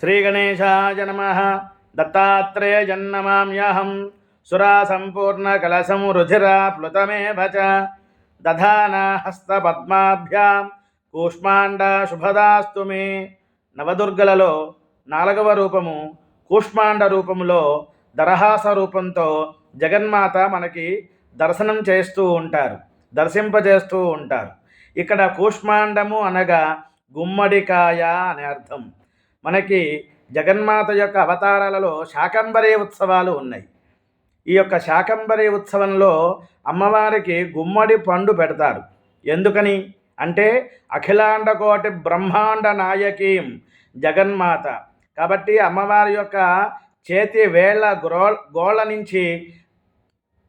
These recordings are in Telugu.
శ్రీగణేశాయ నమ. దత్తాత్రేయజన్నమామ్యహం. సురాసంపూర్ణకలశం రుధిరా ప్లుతమేవ చ. దధానా హస్తపద్మాభ్యాం కూష్మాండ శుభదాస్తు మే. నవదుర్గలలో నాలుగవ రూపము కూష్మాండ రూపములో దరహాస రూపంతో జగన్మాత మనకి దర్శనం చేస్తూ ఉంటారు దర్శింపజేస్తూ ఉంటారు. ఇక్కడ కూష్మాండము అనగా గుమ్మడికాయ అనే అర్థం. మనకి జగన్మాత యొక్క అవతారాలలో శాకంబరీ ఉత్సవాలు ఉన్నాయి. ఈ యొక్క శాకంబరి ఉత్సవంలో అమ్మవారికి గుమ్మడి పండు పెడతారు. ఎందుకని? అంటే అఖిలాండ కోటి బ్రహ్మాండ నాయకీం జగన్మాత. కాబట్టి అమ్మవారి యొక్క చేతి వేళ్ళ గ్రో గోళ్ళ నుంచి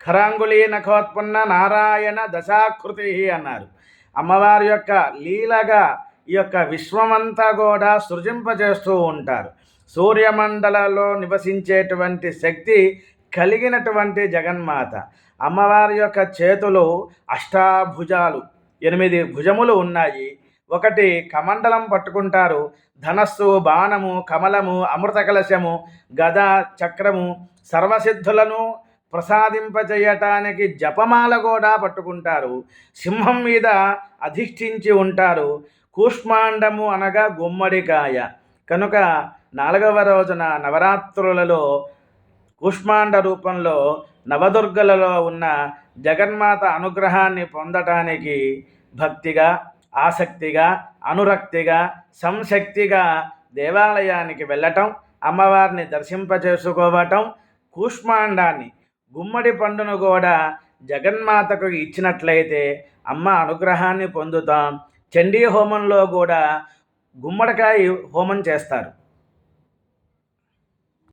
ఖరాంగుళీ నఖోత్పన్న నారాయణ దశాకృతి అన్నారు. అమ్మవారి యొక్క లీలగా ఈ యొక్క విశ్వమంతా కూడా సృజింపజేస్తూ ఉంటారు. సూర్యమండలలో నివసించేటువంటి శక్తి కలిగినటువంటి జగన్మాత. అమ్మవారి యొక్క చేతులు అష్టాభుజాలు. ఎనిమిది భుజములు ఉన్నాయి. ఒకటి కమండలం పట్టుకుంటారు. ధనస్సు బాణము కమలము అమృత కలశము గద చక్రము సర్వసిద్ధులను ప్రసాదింపజేయటానికి జపమాల కూడా పట్టుకుంటారు. సింహం మీద అధిష్ఠించి ఉంటారు. కూష్మాండము అనగా గుమ్మడికాయ. కనుక నాలుగవ రోజున నవరాత్రులలో కూష్మాండ రూపంలో నవదుర్గలలో ఉన్న జగన్మాత అనుగ్రహాన్ని పొందటానికి భక్తిగా ఆసక్తిగా అనురక్తిగా సంశక్తిగా దేవాలయానికి వెళ్ళటం అమ్మవారిని దర్శింపచేసుకోవటం కూష్మాండాన్ని గుమ్మడి పండును కూడా జగన్మాతకు ఇచ్చినట్లయితే అమ్మ అనుగ్రహాన్ని పొందుతాం. చండీ హోమంలో కూడా గుమ్మడికాయ హోమం చేస్తారు.